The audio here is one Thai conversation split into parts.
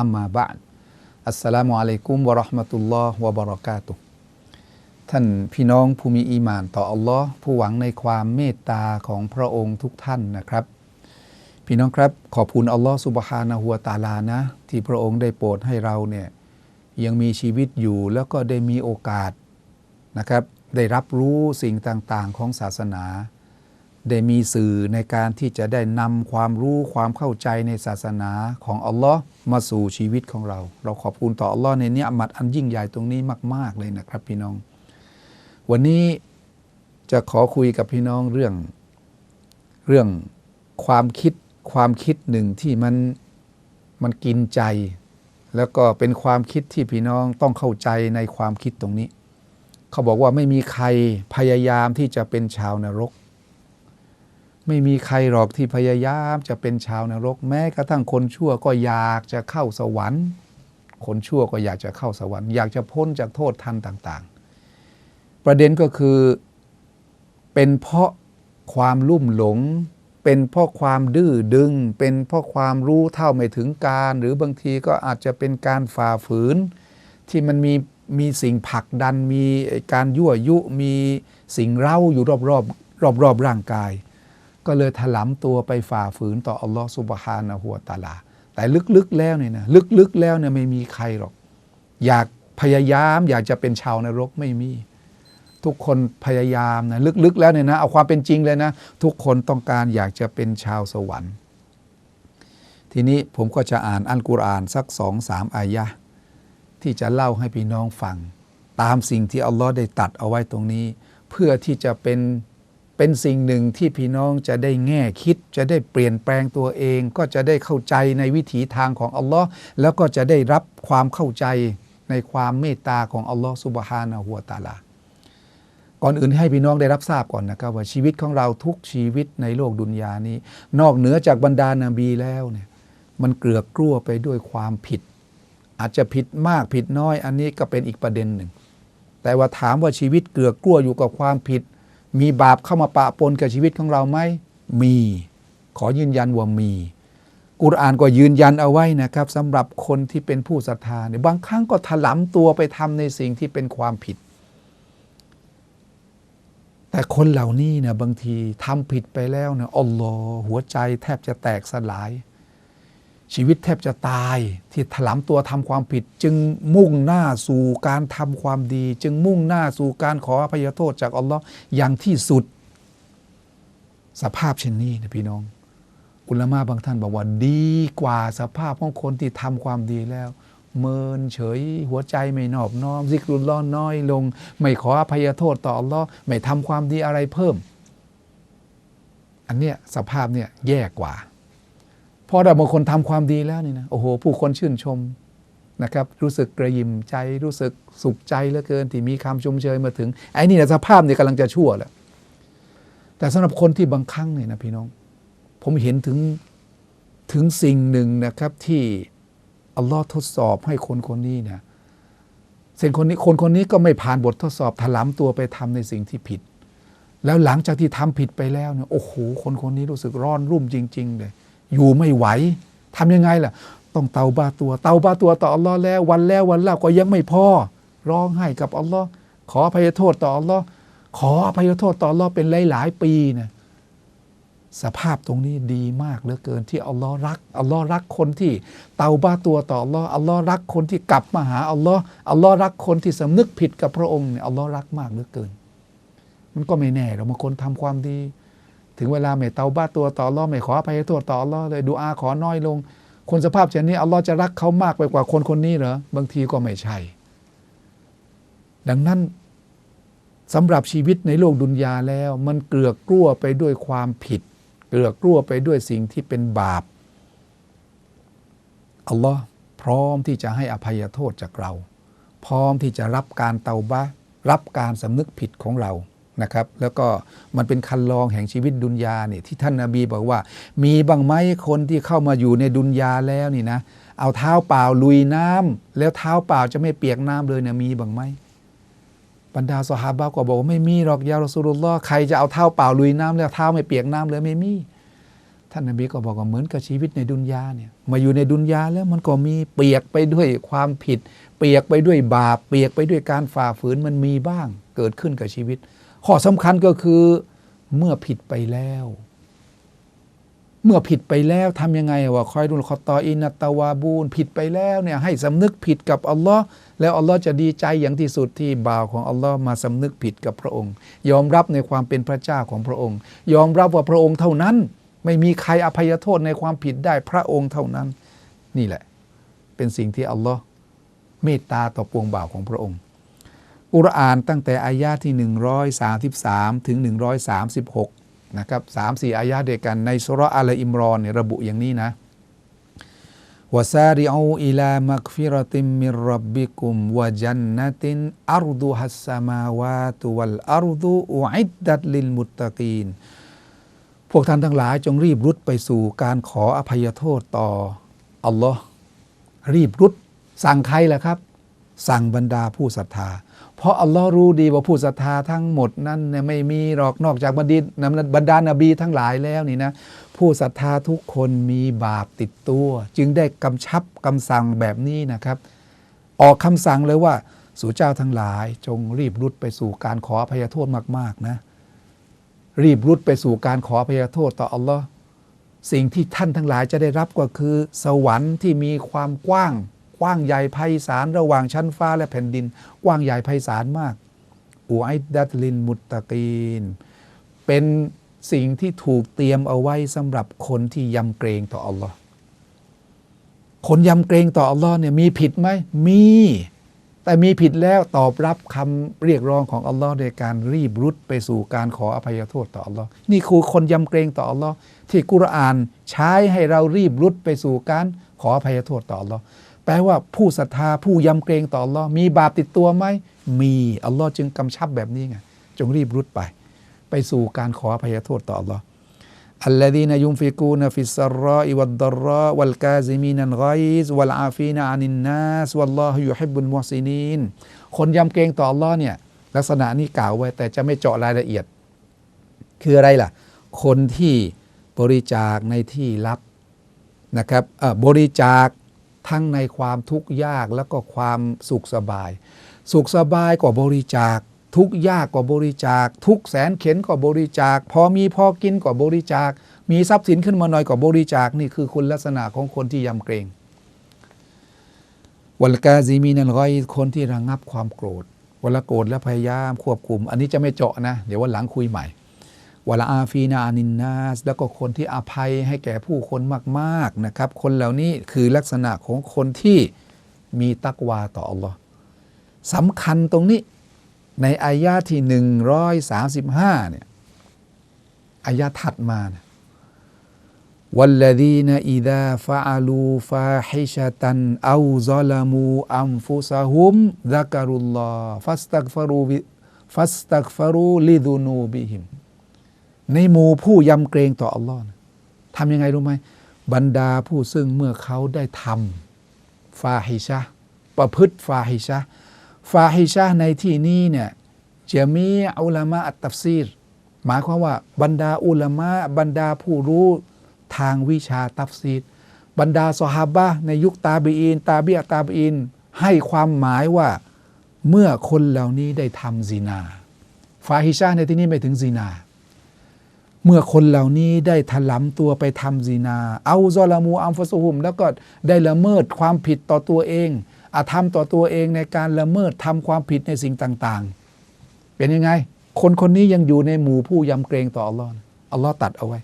อัมมาบะดอัสสลามุอะลัยกุมวะราะห์มะตุลลอฮ์วะบะเราะกาตุท่านพี่น้องผู้มีอีมานต่ออัลลอฮ์ผู้หวังในความเมตตาของพระองค์ทุกท่านนะครับ พี่น้องครับขอบคุณอัลลอฮ์สุบฮานะฮูวตาลานะ ที่พระองค์ได้โปรดให้เราเนี่ยยังมีชีวิตอยู่แล้วก็ได้มีโอกาสนะครับ ได้รับรู้สิ่งต่างๆของศาสนา ได้มีสื่อในการที่จะได้นำความรู้ความเข้าใจในศาสนาของอัลลอฮ์มาสู่ชีวิตของเรา เราขอบคุณต่ออัลลอฮ์ในเนี้ยมัดอันยิ่งใหญ่ตรงนี้มาก ๆ เลยนะครับพี่น้อง วันนี้จะขอคุยกับพี่น้องเรื่อง เรื่องความคิดความคิดหนึ่งที่มันมันกินใจ แล้วก็เป็นความคิดที่พี่น้องต้องเข้าใจในความคิดตรงนี้ เขาบอกว่าไม่มีใครพยายามที่จะเป็นชาวนรก ไม่มีใครหรอกที่พยายามจะเป็นชาวนรก แม้กระทั่งคนชั่วก็อยากจะเข้าสวรรค์ คนชั่วก็อยากจะเข้าสวรรค์ อยากจะพ้นจากโทษทันต่างๆ ประเด็นก็คือเป็นเพราะความลุ่มหลง เป็นเพราะความดื้อดึง เป็นเพราะความรู้เท่าไม่ถึงการ หรือบางทีก็อาจจะเป็นการฝ่าฝืน ที่มันมีมีสิ่งผลักดันมีการยั่วยุมีสิ่งเร้าอยู่รอบๆรอบๆร่างกาย ก็เลยถลำตัวไปฝ่าฝืนต่ออัลลอฮฺสุบฮานะฮัวตาลา แต่ลึกๆแล้วเนี่ยนะลึกๆแล้วเนี่ยไม่มีใครหรอก อยากพยายามอยากจะเป็นชาวนรกไม่มี ทุกคนพยายามนะลึกๆแล้วเนี่ยนะเอาความเป็นจริงเลยนะ ทุกคนต้องการอยากจะเป็นชาวสวรรค์ ทีนี้ผมก็จะอ่านอัลกุรอานสักสองสามอายะที่จะเล่าให้พี่น้องฟัง ตามสิ่งที่อัลลอฮ์ได้ตัดเอาไว้ตรงนี้ เพื่อที่จะเป็น เป็นสิ่งหนึ่งที่พี่น้องจะได้แง่คิด จะได้เปลี่ยนแปลงตัวเอง ก็จะได้เข้าใจในวิถีทางของอัลลอฮ์แล้วก็จะได้รับความเข้าใจในความเมตตาของอัลลอฮ์สุบฮานะฮัวตาลา ก่อนอื่นให้พี่น้องได้รับทราบก่อนนะครับว่าชีวิตของเราทุกชีวิตในโลกดุนยานี้ นอกเหนือจากบรรดานาบีแล้วเนี่ยมันเกลือกกลั้วไปด้วยความผิด อาจจะผิดมากผิดน้อยอันนี้ก็เป็นอีกประเด็นหนึ่งแต่ว่าถามว่าชีวิตเกลือกกลั้วอยู่กับความผิด มีบาปเข้ามาปะปนกับชีวิตของเราไหมมี ขอยืนยันว่ามี กุรอานก็ยืนยันเอาไว้นะครับสำหรับคนที่เป็นผู้ศรัทธาเนี่ยบางครั้งก็ถลำตัวไปทำในสิ่งที่เป็นความผิด แต่คนเหล่านี้เนี่ยบางทีทำผิดไปแล้วเนี่ยอัลลอฮ์หัวใจแทบจะแตกสลาย ชีวิตแทบจะตายที่ถลำตัวทำความผิด จึงมุ่งหน้าสู่การทำความดี จึงมุ่งหน้าสู่การขออภัยโทษจากอัลลอฮ์อย่างที่สุด สภาพเช่นนี้นะพี่น้อง อุลามะบางท่านบอกว่าดีกว่าสภาพของคนที่ทำความดีแล้ว เมินเฉยหัวใจไม่นอบน้อมซิกรุลลอฮ์น้อยลง ไม่ขออภัยโทษต่ออัลลอฮ์ไม่ทำความดีอะไรเพิ่ม อันเนี้ยสภาพเนี่ยแย่กว่า พอเราบางคนทำความดีแล้วนี่นะโอ้โห ผู้คนชื่นชมนะครับ รู้สึกกระยิมใจรู้สึกสุขใจเหลือเกิน ที่มีคำชมเชยมาถึง ไอ้นี่นะสภาพเนี่ยกำลังจะชั่วแล้วแต่สำหรับคนที่บางครั้งเนี่ยนะพี่น้อง ผมเห็นถึงถึงสิ่งหนึ่งนะครับที่อัลลอฮ์ทดสอบให้คนคนนี้เนี่ยสิ่งคนนี้คนคนนี้ก็ไม่ผ่านบททดสอบถลำตัวไปทำในสิ่งที่ผิด แล้วหลังจากที่ทำผิดไปแล้วเนี่ยโอ้โหคนคนนี้รู้สึกร้อนรุ่มจริง ๆ เลย อยู่ไม่ไหวทำยังไงล่ะ ต้องเตาบาตัว เตาบาตัวต่ออัลลอฮ์แล้ววันแล้ววันเล่าก็ยังไม่พอ ร้องไห้กับอัลลอฮ์ขออภัยโทษต่ออัลลอฮ์ขออภัยโทษต่ออัลลอฮ์เป็นหลาย ๆ ปีนะสภาพตรงนี้ดีมากเหลือเกินที่อัลลอฮ์รักอัลลอฮ์รักคนที่เตาบ้าตัวต่ออัลลอฮ์อัลลอฮ์รักคนที่กลับมาหาอัลลอฮ์อัลลอฮ์รักคนที่สำนึกผิดกับพระองค์เนี่ยอัลลอฮ์รักมากเหลือเกิน มันก็ไม่แน่หรอกบางคนทำความดี ถึงเวลาไม่เตาบ้าตัวต่ออัลลอไม่ขออภัยโทษต่ออัลลอเลยดูอาขอน้อยลง คนสภาพเช่นนี้อัลลอฮ์จะรักเขามากไปกว่าคนคนนี้เหรอบางทีก็ไม่ใช่ ดังนั้นสำหรับชีวิตในโลกดุนยาแล้ว มันเกลือกกลั้วไปด้วยความผิด เกลือกกลั้วไปด้วยสิ่งที่เป็นบาปอัลลอฮ์พร้อมที่จะให้อภัยโทษจากเรา พร้อมที่จะรับการเตาบะรับการสำนึกผิดของเรา นะครับ แล้วก็มันเป็นคันลองแห่งชีวิตดุนยาเนี่ยที่ท่านนาบีบอกว่า มีบางไหมคนที่เข้ามาอยู่ในดุนยาแล้วนี่นะ เอาเท้าเปล่าลุยน้ำแล้วเท้าเปล่าจะไม่เปียกน้ำเลยเนี่ยมีบางไหมบรรดาสหาบะก็บอกว่าไม่มีหรอกยารอสูลุลลอใครจะเอาเท้าเปล่าลุยน้ำแล้วเท้าไม่เปียกน้ำเลยไม่มีท่านนบีก็บอกว่าเหมือนกับชีวิตในดุนยาเนี่ยมาอยู่ในดุนยาแล้วมันก็มีเปียกไปด้วยความผิด เปียกไปด้วยบาป เปียกไปด้วยการฝ่าฝืนมันมีบ้าง เกิดขึ้นกับชีวิต ข้อสำคัญก็คือเมื่อผิดไปแล้ว เมื่อผิดไปแล้วทำยังไงวะคอยดุลคอตออินตตาวาบูนผิดไปแล้วเนี่ยให้สำนึกผิดกับอัลลอฮ์แล้วอัลลอฮ์จะดีใจอย่างที่สุดที่บ่าวของอัลลอฮ์มาสำนึกผิดกับพระองค์ ยอมรับในความเป็นพระเจ้าของพระองค์ ยอมรับว่าพระองค์เท่านั้น ไม่มีใครอภัยโทษในความผิดได้พระองค์เท่านั้น นี่แหละ เป็นสิ่งที่อัลลอฮ์เมตตาต่อปวงบ่าวของพระองค์ อุรอานตั้งแต่อายาที่ 133 ถึง 136 นะครับสามสี่อายาเดียวกันในสุราะห์อัลอิมรอนเนี่ยระบุอย่างนี้นะวะซาริอูอิลามักฟิรติมมิรรับบิกุมวะจันนตินอัรดุฮัสสมาวาตุวัลอัรดุอุอิดดัตลิลมุตตะกีนพวกท่านทั้งหลายจงรีบรุดไปสู่การขออภัยโทษต่ออัลลอฮ์รีบรุดสั่งใครล่ะครับ สั่งบรรดาผู้ศรัทธา เพราะอัลลอฮ์รู้ดีว่าผู้ศรัทธาทั้งหมดนั้นเนี่ยไม่มีหรอกนอกจากบรรดิบรรดานบีทั้งหลายแล้วนี่นะผู้ศรัทธาทุกคนมีบาปติดตัว จึงได้กำชับคำสั่งแบบนี้นะครับ ออกคำสั่งเลยว่า สู่เจ้าทั้งหลายจงรีบรุดไปสู่การขออภัยโทษมาก ๆ นะ รีบรุดไปสู่การขออภัยโทษต่ออัลลอฮ์สิ่งที่ท่านทั้งหลายจะได้รับก็คือ สวรรค์ที่มีความกว้าง กว้างใหญ่ไพศาลระหว่างชั้นฟ้าและแผ่นดิน กว้างใหญ่ไพศาลมากอูไอดัตลินมุตตะกีน เป็นสิ่งที่ถูกเตรียมเอาไว้สำหรับคนที่ยำเกรงต่ออัลลอฮ์คนยำเกรงต่ออัลลอฮ์เนี่ยมีผิดไหมมี แต่มีผิดแล้วตอบรับคำเรียกร้องของอัลลอฮ์โดยการรีบรุดไปสู่การขออภัยโทษต่ออัลลอฮ์นี่คือคนยำเกรงต่ออัลลอฮ์ที่กุรอานใช้ให้เรารีบรุดไปสู่การขออภัยโทษต่ออัลลอฮ์ แปลว่าผู้ศรัทธาผู้ยำเกรงต่ออัลลอมีบาปติดตัวไหมมีอัลลอฮ์จึงกำชับแบบนี้ไงจงรีบรุดไป ไปสู่การขออภัยโทษต่ออัลลอฮ์อัลลอฮีนยุมฟิกูนฟิสซรออิวัดดรอวัลกาซิมีนันไกซวัลอาฟีนอานินนัสวัลลอฮุยุฮิบุลมุฮซินีนคนยำเกรงต่ออัลลอฮ์เนี่ยลักษณะนี้กล่าวไว้แต่จะไม่เจาะรายละเอียด คืออะไรล่ะ คนที่บริจาคในที่ลับนะครับบริจาค ทั้งในความทุกข์ยากแล้วก็ความสุขสบาย สุขสบายก็บริจาค ทุกยากก็บริจาค ทุกแสนเข็นก็บริจาค พอมีพอกินก็บริจาค มีทรัพย์สินขึ้นมาหน่อยก็บริจาคนี่คือคุณลักษณะของคนที่ยำเกรงวัลกาซีมีนันร้อยคนที่ระงงับความโกรธเวลาโกรธแล้วพยายามควบคุม อันนี้จะไม่เจาะนะ เดี๋ยววันหลังคุยใหม่ วลาอาฟีนานินนาสแล้วก็คนที่อภัยให้แก่ผู้คนมาก ๆนะครับ คนเหล่านี้คือลักษณะของคนที่มีตักวาต่ออัลลอฮ์สำคัญตรงนี้ในอายาที่ 135เนี่ยอายาถัดมานะวัลลดีนอิดาฟะลูฟาฮิชตันอาซลามูอัมฟุซาฮุมซักรุลลอฟัสตักฟารูฟัสตักฟ ในหมู่ผู้ยำเกรงต่ออัลลอฮ์ทำยังไงรู้ไหมบรรดาผู้ซึ่งเมื่อเขาได้ทำฟาฮิชะประพฤติฟาฮิชะฟาฮิชะในที่นี้เนี่ยจะมีอุลามะอัตตัฟซีร หมายความว่าบรรดาอุลามะบรรดาผู้รู้ทางวิชาตัฟซีร บรรดาสหาบะในยุคตาบีอินตาบียตาบีอินให้ความหมายว่าเมื่อคนเหล่านี้ได้ทำซีนาฟาฮิชะในที่นี้ไม่ถึงซีนา เมื่อคนเหล่านี้ได้ถลำตัวไปทำซีนา เอาซอลามูอัมฟสุฮุม แล้วก็ได้ละเมิดความผิดต่อตัวเองอาธรรมต่อตัวเองในการละเมิดทำความผิดในสิ่งต่างๆ เป็นยังไง คนคนนี้ยังอยู่ในหมู่ผู้ยำเกรงต่ออัลลอฮ์อัลลอฮ์ตัดเอาไว้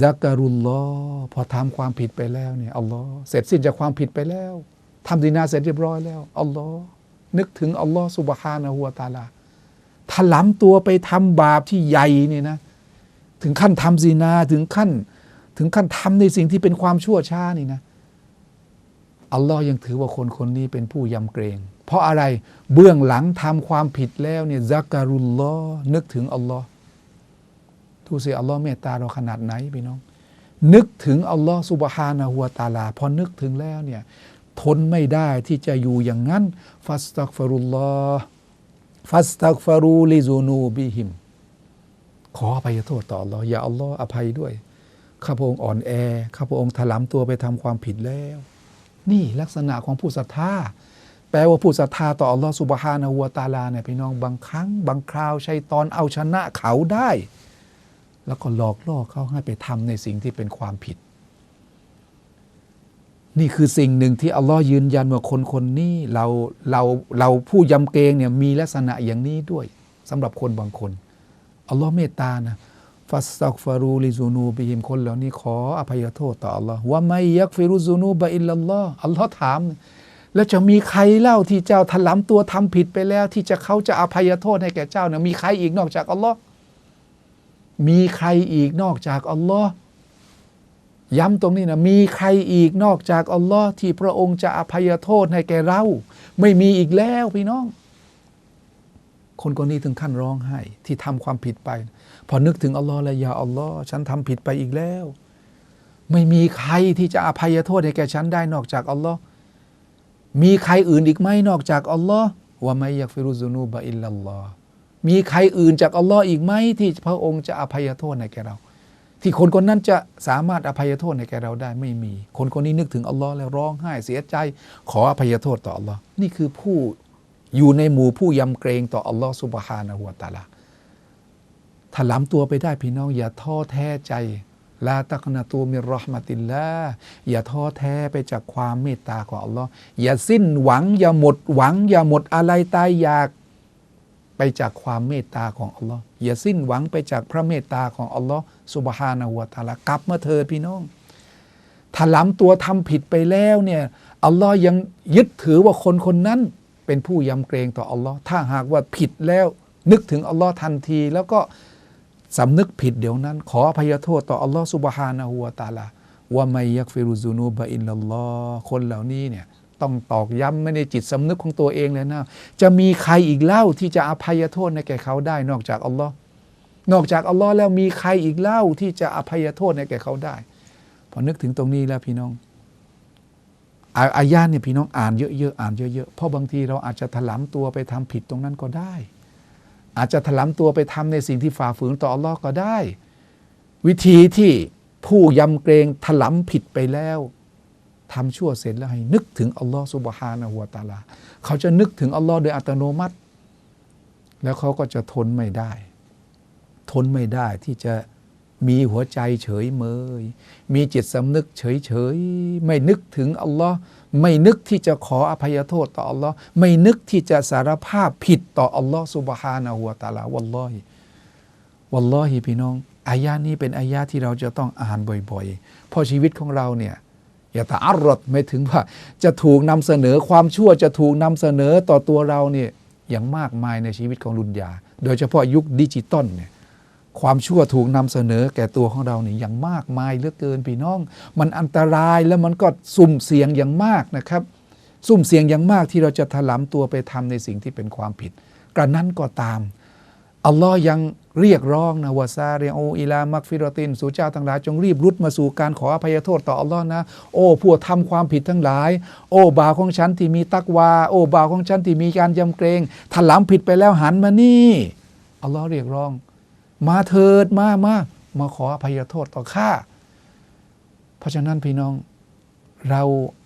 ซักการุลลอฮ์พอทำความผิดไปแล้วเนี่ยอัลลอฮ์เสร็จสิ้นจากความผิดไปแล้วทำดีนาเสร็จเรียบร้อยแล้วอัลลอฮ์นึกถึงอัลลอฮ์สุบฮานะฮูวตาลาถลำตัวไปทำบาปที่ใหญ่เนี่ยนะ ถึงขั้นทำซีนาถึงขั้น ถึงขั้นทำในสิ่งที่เป็นความชั่วช้านี่นะอัลลอฮ์ยังถือว่าคนคนนี้เป็นผู้ยำเกรง เพราะอะไรเบื้องหลังทำความผิดแล้วเนี่ยซักการุลลอฮ์นึกถึงอัลลอฮ์ทูสีอัลลอฮ์เมตตาเราขนาดไหนพี่น้อง นึกถึงอัลลอฮ์สุบฮานะฮัวตาลา พอนึกถึงแล้วเนี่ยทนไม่ได้ที่จะอยู่อย่างนั้น ฟัสตักฟารุลลอฮ์ฟัสตักฟารูลิซูนูบิฮิม ออภัยโทษต่ออัลลอย่าอัลลอฮ์อภัยด้วยข้าพระองค์อ่อนแอข้าพระองค์ถลำตัวไปทำความผิดแล้ว นี่ลักษณะของผู้ศรัทธาแปลว่าผู้ศรัทธาต่ออัลลอฮ์สุบฮานะฮูวตาลาเนี่ยพี่น้องบางครั้ง บางคราวชัยตอนเอาชนะเขาได้ แล้วก็หลอกล่อเขาให้ไปทำในสิ่งที่เป็นความผิด นี่คือสิ่งหนึ่งที่อัลลอฮ์ยืนยันว่าคนคนนี้เราเราเราผู้ยำเกรงเนี่ยมีลักษณะอย่างนี้ด้วยสำหรับคนบางคน อัลลอฮ์เมตตานะฟัสตักฟารูลิซูนูบิฮิมคนเหล่านี้ขออภัยโทษต่ออัลลอฮ์ว่าไม่ยักฟิรุซูนูบะอิลลัลลอฮ์อัลลอฮ์ถาม แล้วจะมีใครเล่าที่เจ้าถลำตัวทำผิดไปแล้ว ที่จะเขาจะอภัยโทษให้แก่เจ้าเนี่ยมีใครอีกนอกจากอัลลอฮ์มีใครอีกนอกจากอัลลอฮ์ย้ำตรงนี้นะมีใครอีกนอกจากอัลลอฮ์ที่พระองค์จะอภัยโทษให้แก่เรา ไม่มีอีกแล้วพี่น้อง คนคนนี้ถึงขั้นร้องไห้ ที่ทำความผิดไป พอนึกถึงอัลลอฮ์แล้วยาอัลลอฮ์ฉันทำผิดไปอีกแล้ว ไม่มีใครที่จะอภัยโทษให้แก่ฉันได้นอกจากอัลลอฮ์มีใครอื่นอีกไหมนอกจากอัลลอฮ์ว่าไม่ยักฟิรุซูนูบะอิลลัลลอฮ์มีใครอื่นจากอัลลอฮ์อีกไหมที่พระองค์จะอภัยโทษให้แก่เรา ที่คนคนนั้นจะสามารถอภัยโทษให้แก่เราได้ไม่มี คนคนนี้นึกถึงอัลลอฮ์แล้วร้องไห้เสียใจ ขออภัยโทษต่ออัลลอฮ์นี่คือผู้ อยู่ในหมู่ผู้ยำเกรงต่ออัลลอฮ์สุบฮานะฮูวตาลาถล้ำตัวไปได้พี่น้อง อย่าท้อแท้ใจลาตักนาตูมิรเราะห์มะติลลาอย่าท้อแท้ไปจากความเมตตาของอัลลอฮ์อย่าสิ้นหวัง อย่าหมดหวัง อย่าหมดอะไรตายอยากไปจากความเมตตาของอัลลอฮ์อย่าสิ้นหวังไปจากพระเมตตาของอัลลอฮ์สุบฮานะฮูวตาลากลับมาเถิดพี่น้องถล้ำตัวทำผิดไปแล้วเนี่ยอัลลอฮ์ยังยึดถือว่าคนคนนั้น เป็นผู้ยำเกรงต่ออัลลอฮ์ถ้าหากว่าผิดแล้วนึกถึงอัลลอฮ์ทันที แล้วก็สำนึกผิดเดี๋ยวนั้น ขออภัยโทษต่ออัลลอฮ์สุบฮานะฮูวะตาลาว่าไม่ยักฟิรุซูนูบะอินลัลอคนเหล่านี้เนี่ยต้องตอกย้ำไม่ในจิตสำนึกของตัวเองเลยนะ จะมีใครอีกเล่าที่จะอภัยโทษให้แก่เขาได้นอกจากอัลลอฮ์นอกจากอัลลอฮ์แล้วมีใครอีกเล่าที่จะอภัยโทษให้แก่เขาได้ พอนึกถึงตรงนี้แล้วพี่น้อง อาอายาเนี่ยพี่น้องอ่านเยอะๆอ่านเยอะๆเพราะบางทีเราอาจจะถลำตัวไปทำผิดตรงนั้นก็ได้ อาจจะถลำตัวไปทำในสิ่งที่ฝ่าฝืนต่ออัลลอฮ์ก็ได้ วิธีที่ผู้ยำเกรงถลำผิดไปแล้วทำชั่วเสร็จแล้วให้นึกถึงอัลลอฮ์สุบฮานะฮูวตาลา เขาจะนึกถึงอัลลอฮ์โดยอัตโนมัติ แล้วเขาก็จะทนไม่ได้ ทนไม่ได้ที่จะ มีหัวใจเฉยเมย มีจิตสำนึกเฉยเฉย ไม่นึกถึงอัลลอฮ์ไม่นึกที่จะขออภัยโทษต่ออัลลอฮ์ไม่นึกที่จะสารภาพผิดต่ออัลลอฮ์สุบฮานะฮูวตาลาวัลลอฮิวัลลอฮิพี่น้องอายานี้เป็นอายาที่เราจะต้องอ่านบ่อยๆ เพราะชีวิตของเราเนี่ยอย่าตาอัรรดไม่ถึงว่า จะถูกนำเสนอความชั่วจะถูกนำเสนอต่อตัวเราเนี่ยอย่างมากมายในชีวิตของรุนยา โดยเฉพาะยุคดิจิตอลเนี่ย ความชั่วถูกนำเสนอแก่ตัวของเราเนี่ยอย่างมากมายเหลือเกินพี่น้อง มันอันตรายแล้วมันก็สุ่มเสี่ยงอย่างมากนะครับ สุ่มเสี่ยงอย่างมากที่เราจะถลำตัวไปทำในสิ่งที่เป็นความผิด กระนั้นก็ตามอัลลอฮ์ยังเรียกร้องนะวาซาเรโออิลามักฟิรตินสู่เจ้าทั้งหลายจงรีบรุดมาสู่การขออภัยโทษต่ออัลลอฮ์นะ โอ้พวกทำความผิดทั้งหลาย โอ้บ่าวของฉันที่มีตักวา โอ้บ่าวของฉันที่มีการยำเกรงถลำผิดไปแล้วหันมานี่อัลลอฮ์เรียกร้อง มาเถิดมามามาขออภัยโทษต่อข้าเพราะฉะนั้นพี่น้องเรา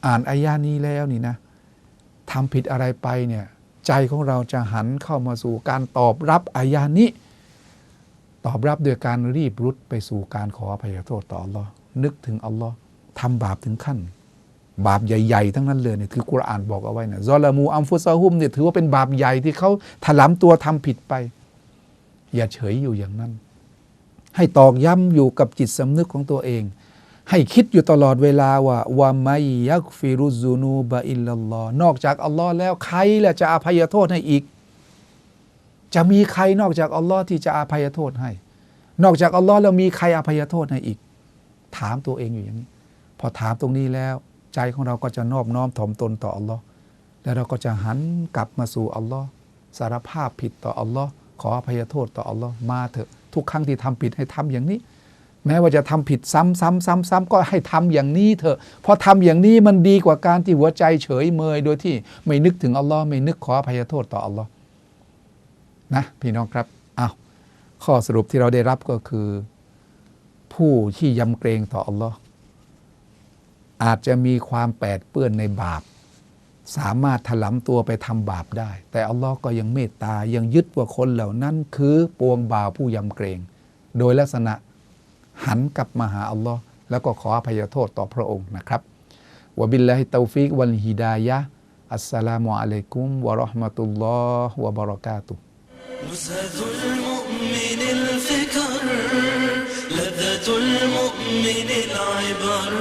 อ่านอายานี้แล้วนี่นะทำผิดอะไรไปเนี่ยใจของเราจะหันเข้ามาสู่การตอบรับอายานี้ตอบรับโดยการรีบรุดไปสู่การขออภัยโทษต่ออัลลอฮ์นึกถึงอัลลอฮ์ทำบาปถึงขั้น บาปใหญ่ ๆ ทั้งนั้นเลยเนี่ยคือกุรอานบอกเอาไว้นะซอลามูอัมฟุซาฮุมเนี่ยถือว่าเป็นบาปใหญ่ที่เขาถลำตัวทำผิดไป อย่าเฉยอยู่อย่างนั้น ให้ตอกย้ำอยู่กับจิตสำนึกของตัวเอง ให้คิดอยู่ตลอดเวลาว่าวาไม่ยักฟิรุซูนูบะอิลลัลลอนอกจากอัลลอฮ์แล้วใครล่ะจะอภัยโทษให้อีก จะมีใครนอกจากอัลลอฮ์ที่จะอภัยโทษให้ นอกจากอัลลอฮ์แล้วมีใครอภัยโทษให้อีก ถามตัวเองอยู่อย่างนี้ พอถามตรงนี้แล้ว ใจของเราก็จะนอบน้อมถ่อมตนต่ออัลลอฮ์แล้วเราก็จะหันกลับมาสู่อัลลอฮ์สารภาพผิดต่ออัลลอฮ์ ขออภัยโทษต่ออัลลอฮ์มาเถอะทุกครั้งที่ทำผิดให้ทำอย่างนี้ แม้ว่าจะทำผิดซ้ำซ้ำซ้ำซ้ำก็ให้ทำอย่างนี้เถอะเพราะทำอย่างนี้มันดีกว่าการที่หัวใจเฉยเมยโดยที่ไม่นึกถึงอัลลอฮ์ไม่นึกขออภัยโทษต่ออัลลอฮ์นะพี่น้องครับอ้าวข้อสรุปที่เราได้รับก็คือ ผู้ที่ยำเกรงต่ออัลลอฮ์อาจจะมีความแปดเปื้อนในบาป สามารถถลำตัวไปทำบาปได้ แต่อัลลอฮ์ก็ยังเมตตา ยังยึดว่าคนเหล่านั้นคือปวงบ่าวผู้ยำเกรง โดยลักษณะหันกลับมาหาอัลลอฮ์แล้วก็ขออภัยโทษต่อพระองค์นะครับวะบิลลาฮิตาฟิกวัลฮิดายะห์อัสสลามุอะลัยกุมวะเราะห์มะตุลลอฮ์วะบะเราะกาตุฮ์ نزهة المؤمن الفكر لذة المؤمن العبر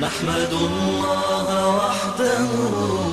نحمد الله وحده.